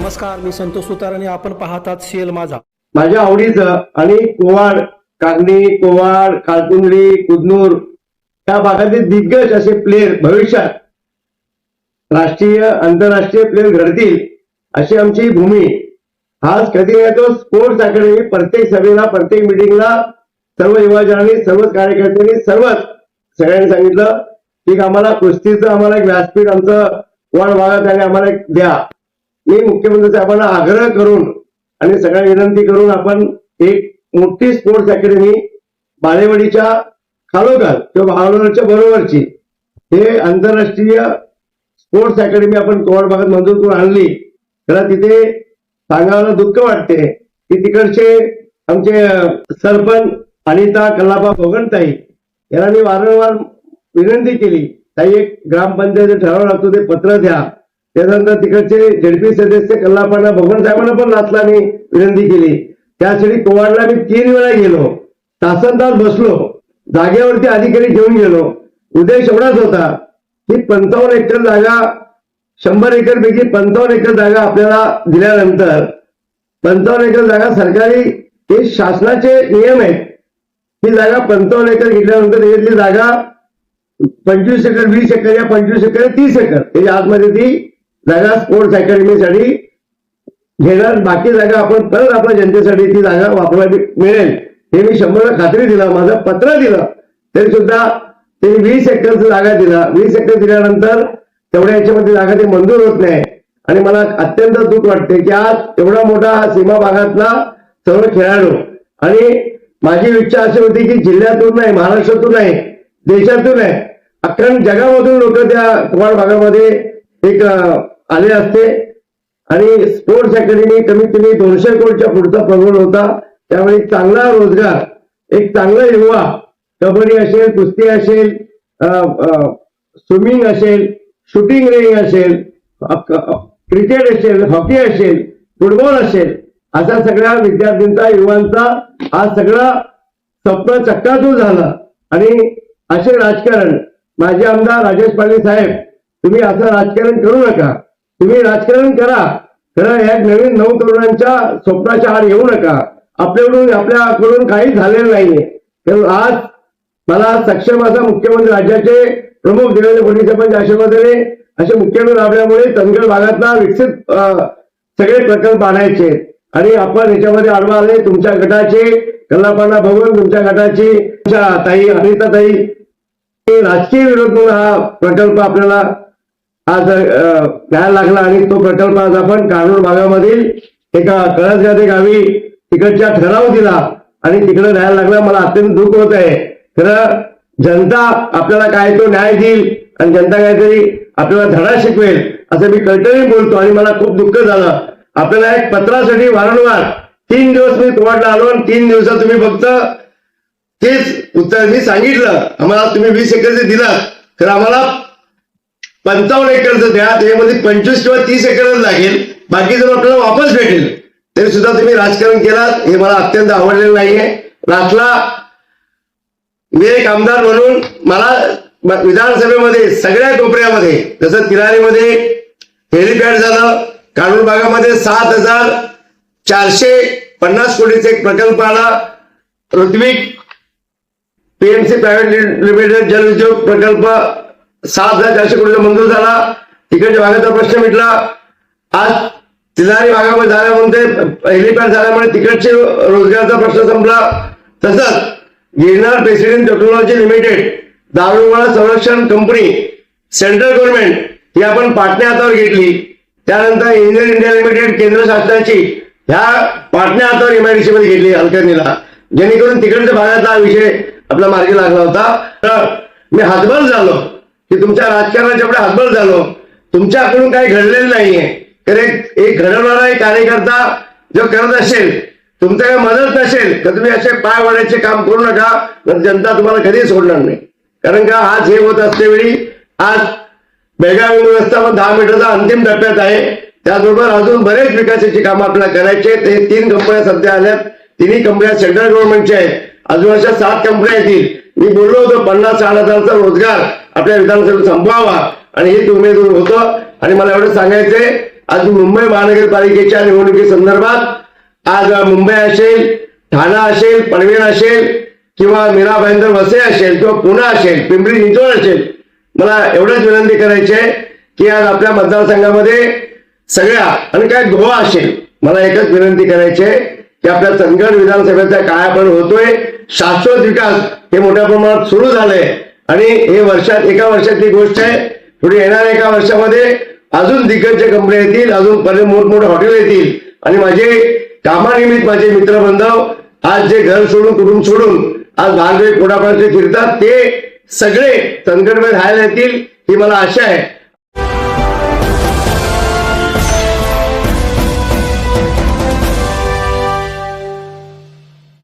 नमस्कार मी संतोष सुतार आणि आपण पाहतात शेल माझा. माझ्या आवडीचं आणि कोवाड कागणी कोवाड काळकुंडली कुदनूर या भागातील दिग्गज असे प्लेयर भविष्यात राष्ट्रीय आंतरराष्ट्रीय प्लेयर घडतील अशी आमची भूमी. आज कधी नाही तो स्पोर्ट्स अकॅडमी प्रत्येक सभेला प्रत्येक मिटिंगला सर्व युवाजनांनी सर्वच कार्यकर्त्यांनी सर्वच सगळ्यांनी सांगितलं की आम्हाला कुस्तीचं आम्हाला एक व्यासपीठ आमचं कोण भागात आणि आम्हाला एक द्या. मी मुख्यमंत्री साहेबांना आग्रह करून आणि सगळ्या विनंती करून आपण एक मोठी स्पोर्ट्स अकॅडमी बालेवाडीच्या खालोखाल किंवा भावनगरच्या बरोबरची हे आंतरराष्ट्रीय स्पोर्ट्स अकॅडमी आपण कोवाड भागात मंजूर करून आणली. तर तिथे सांगायला दुःख वाटते की तिकडचे आमचे सरपंच अनिता कल्लाबा भोगणताई यांना मी वारंवार विनंती केली ताई एक ग्रामपंचायत ठराव लागतो ते पत्र द्या. त्यानंतर तिकडचे झेडपी सदस्य कल्लापांना भगवान साहेबांना पण लाचला मी विनंती केली. त्यासाठी कोवाडला मी तीन वेळा गेलो. तासन तास बसलो. जागेवरती अधिकारी घेऊन गेलो. उद्देश एवढाच होता की पंचावन्न एकर जागा शंभर एकर पैकी पंचावन्न एकर जागा आपल्याला दिल्यानंतर पंचावन्न एकर जागा सरकारी हे शासनाचे नियम आहेत. ही जागा पंचावन्न एकर घेतल्यानंतर त्याच्यातली जागा पंचवीस एकर वीस एकर या पंचवीस एकर तीस एकर. त्याच्या आतमध्ये ती जागा स्पोर्ट्स अकॅडमीसाठी घेणार. बाकी जागा आपण परत आपल्या जनतेसाठी ती जागा वापरायला मिळेल. हे मी शंभर खात्री दिला माझं पत्र दिलं. तरी सुद्धा त्यांनी वीस एकरचं जागा दिला वीस एकर दिल्यानंतर तेवढ्या याच्यामध्ये जागा ते मंजूर होत नाही. आणि मला अत्यंत दुःख वाटते की आज एवढा मोठा सीमा भागातला सर्व खेळाडू आणि माझी इच्छा अशी होती की जिल्ह्यातून नाही महाराष्ट्रातून नाही देशातून नाही अखंड जगामधून लोक त्या कुमार भागामध्ये एक आले असते. आणि स्पोर्ट्स अकॅडमी कमीत कमी दोनशे कोटीच्या पुढचा प्रगोल होता. त्यामुळे चांगला रोजगार एक चांगला युवा कबड्डी असेल कुस्ती असेल स्विमिंग असेल शूटिंग रेंग असेल क्रिकेट असेल हॉकी असेल फुटबॉल असेल अशा सगळ्या विद्यार्थ्यांचा युवांचा हा सगळा स्वप्न चक्काचूर झाला. आणि असे राजकारण माझे आमदार राजेश पाटील साहेब तुम्ही असं राजकारण करू नका. तुम्ही राजकारण करा. खरं या नवीन नऊ तरुणांच्या स्वप्नाच्या आड येऊ नका. आपल्याकडून आपल्याकडून काही झालेलं नाहीये. कारण आज मला सक्षम असा मुख्यमंत्री राज्याचे प्रमुख देवेंद्र फडणवीसांच्या आशीर्वादाने असे मुख्यमंत्री लाभल्यामुळे चंदगड भागातला विकसित सगळे प्रकल्प आणायचे. आणि आपण याच्यामध्ये आडवा आले. तुमच्या गटाचे कल्लापांना भगवान तुमच्या गटाची ताई अनिता ताई राजकीय विरोध म्हणून हा प्रकल्प आपल्याला हा जर घ्यायला लागला आणि तो प्रकल्प आज आपण कानूर भागामधील एका कळसगाते गावी तिकडच्या ठराव दिला आणि तिकडे राहायला लागला. मला अत्यंत दुःख होत आहे. खरं जनता आपल्याला काय तो न्याय देईल आणि जनता काहीतरी आपल्याला धडा शिकवेल असं मी कळटणी बोलतो आणि मला खूप दुःख झालं. आपल्याला एक पत्रासाठी वारंवार तीन दिवस मी तुम्हाला आलो आणि तीन दिवसात तुम्ही फक्त तेच उत्तर मी सांगितलं. आम्हाला तुम्ही वीस एकरचे दिला. तर आम्हाला पंचावन्न एकरचं द्या त्याच्यामध्ये पंचवीस किंवा तीस एकरच लागेल. बाकी जर आपल्याला वापस भेटेल तरी सुद्धा तुम्ही राजकारण केलात. हे मला अत्यंत आवडलेलं नाहीये. राष्ट्रला मी एक आमदार म्हणून मला विधानसभेमध्ये सगळ्या कोपऱ्यामध्ये जसं किनारीमध्ये हेलिपॅड झालं कानूर भागामध्ये सात हजार चारशे पन्नास कोटीचा एक प्रकल्प आला. ऋत्विक पीएमसी प्रायव्हेट लिमिटेड जल उद्योग प्रकल्प सात हजार चारशे कोटीचा मंजूर झाला. तिकडच्या भागाचा प्रश्न मिटला आज तिलारी भागामध्ये झाल्यामुळे हेलिपॅड झाल्यामुळे तिकडचे रोजगाराचा प्रश्न संपला. तसंच गिरनार प्रेसिडेंट टेक्नॉलॉजी लिमिटेड दारुगोळा संरक्षण कंपनी सेंट्रल गव्हर्नमेंट ही आपण पाटण्या हातावर घेतली. त्यानंतर इंजिनियर इंडिया लिमिटेड केंद्र शासनाची ह्या पाटण्या हातावर एमआयडीसी मध्ये घेतली हलकनीला जेणेकरून तिकडच्या भागातला हा विषय आपला मार्गी लागला होता. तर मी हातबल झालो की तुमच्या राजकारणाचे एवढं हातबल झालो तुमच्याकडून काही घडलेलं नाहीये. तर एक एक घडवणारा एक कार्यकर्ता जो करत असेल तुमच्याकडे मदत नसेल तर तुम्ही असे पाय वाढायचे काम करू नका तर जनता तुम्हाला कधीच सोडणार नाही. कारण का आज हे होत असतेवेळी आज बेळगाव व्यवस्था पण दहा मीटरचा अंतिम टप्प्यात आहे. त्याचबरोबर अजून बरेच विकासाची कामं आपल्याला करायचे ते तीन कंपन्या सध्या आल्यात. तिन्ही कंपन्या सेंट्रल गव्हर्नमेंटच्या आहेत. अजून अशा सात कंपन्या येतील. मी बोललो होतो पन्नास साठ हजारचा रोजगार आपल्या विधानसभेत संपवावा. आणि हे उमेदवार होतं. आणि मला एवढं सांगायचंय आज मुंबई महानगरपालिकेच्या निवडणुकीसंदर्भात आज मुंबई असेल ठाणा असेल पनवेल असेल किंवा मीरा भाईंदर वसे असेल किंवा पुणे असेल पिंपरी चिंचवड असेल मला एवढंच विनंती करायची आहे की आज आपल्या मतदारसंघामध्ये सगळ्या आणि काय गोवा असेल मला एकच विनंती करायची आहे की आपल्या चंदगड विधानसभेचा काय आपण होतोय. शाश्वत विकास हे मोठ्या प्रमाणात सुरू झालंय. आणि हे वर्षात एका वर्षातली गोष्ट आहे पुढे येणाऱ्या एका वर्षामध्ये अजून दिग्गज कंपन्या येतील अजून बरे मोठमोठे हॉटेल येतील. आणि माझे कामानिमित्त माझे मित्र बांधव आज जे घर सोडून कुटुंब सोडून आज भारवे कोडापाडचे फिरतात ते सगळे संकटमय राहायला येतील ही मला आशा आहे.